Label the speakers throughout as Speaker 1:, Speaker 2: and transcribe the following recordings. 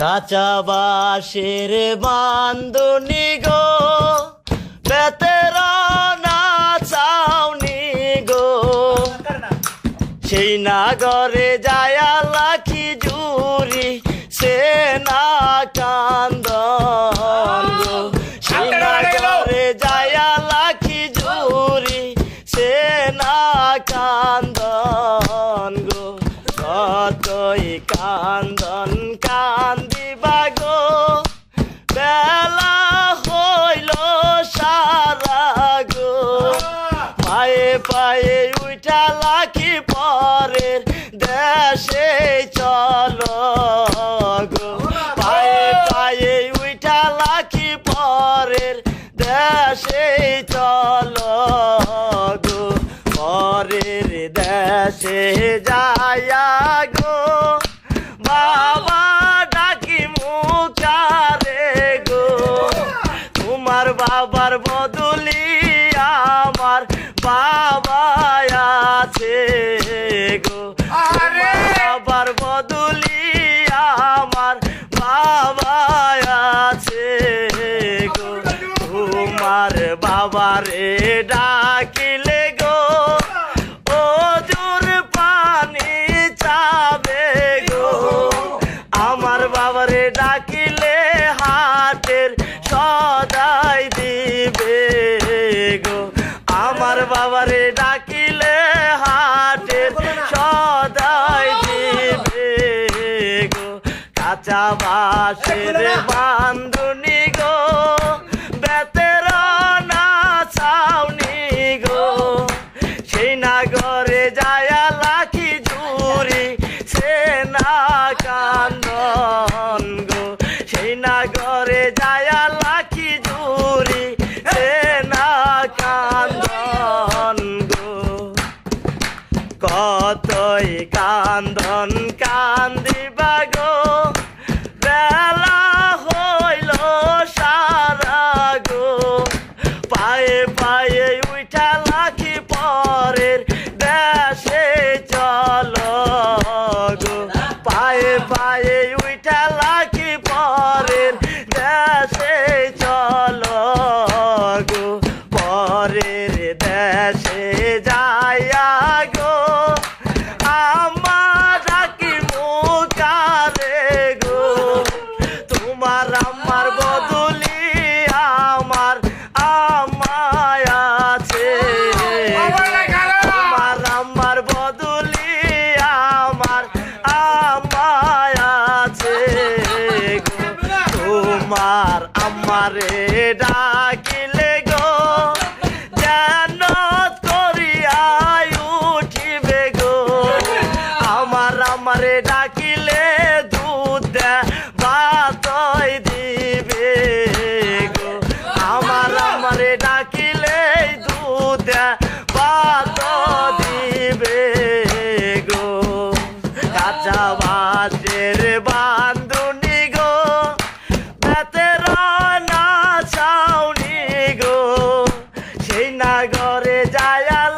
Speaker 1: কাঁচা বাঁশের বান্ধনি গো, বেতের চাউনি গো। সেই নাগরে যায়া লাখি জুরি সে না কান্দন গো। কান্দন কান্দিবা গো বেলা হইল সারা গো। পায়ে পায়ে উঠা লাখি পরের দেশে চলো গো। পায়ে পায়ে উঠা লাখি পরের দেশে চলো গো। পরের দেশে যায়া গো। বাবা ডাকি মুখারে গো। তোমার বাবার বদলি আমার বাবা আছে গো। বাবার বদলি আমার বাবা আছে গো। তোমার বাবারে ডাকিলে ডাকিলে হাতের সদাই দিবে গো। আমার বাবারে ডাকিলে হাতের সদাই দিবে গো। কাঁচা বাসের বান্ধুনি সেই নাগরে যায়া লাখি জুরি সে না কান্দন গো। কতই কান্দন কান্দিবা গো, বেলা হইল সারা গো। পায়ে পায়ে উঠা লাখি পরের দেশে চলো গো। পায়ে পায়ে তোমার আমারে ডাকিলে গো যেন করিয়াই উঠিবে গো। আমার আমারে ডাকিলে দুধ বা দিবে বেতের না ছাউনি গো, সেই নাগরে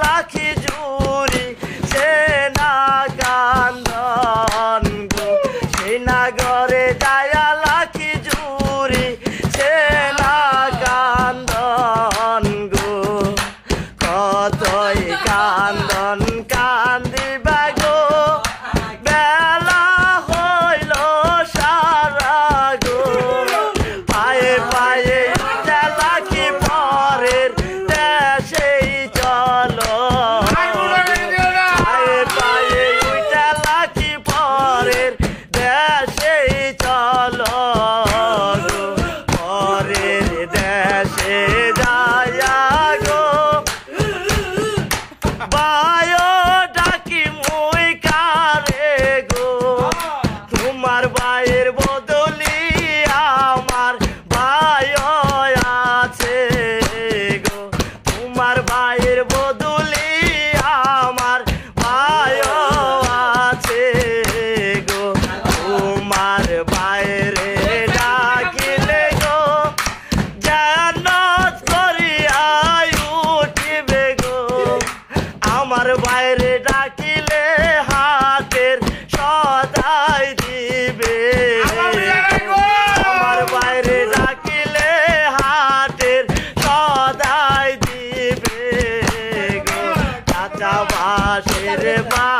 Speaker 1: লাখি জুরি সে না কান্দন গো। সেই নাগরে যায়া লাখি জুরি গো। কতই কান্দন Bye. বাইরে ডাকিলে হাতের সদাই দিবে। আমার বাইরে ডাকিলে হাতের সদাই দিবে কাঁচা বাসের বা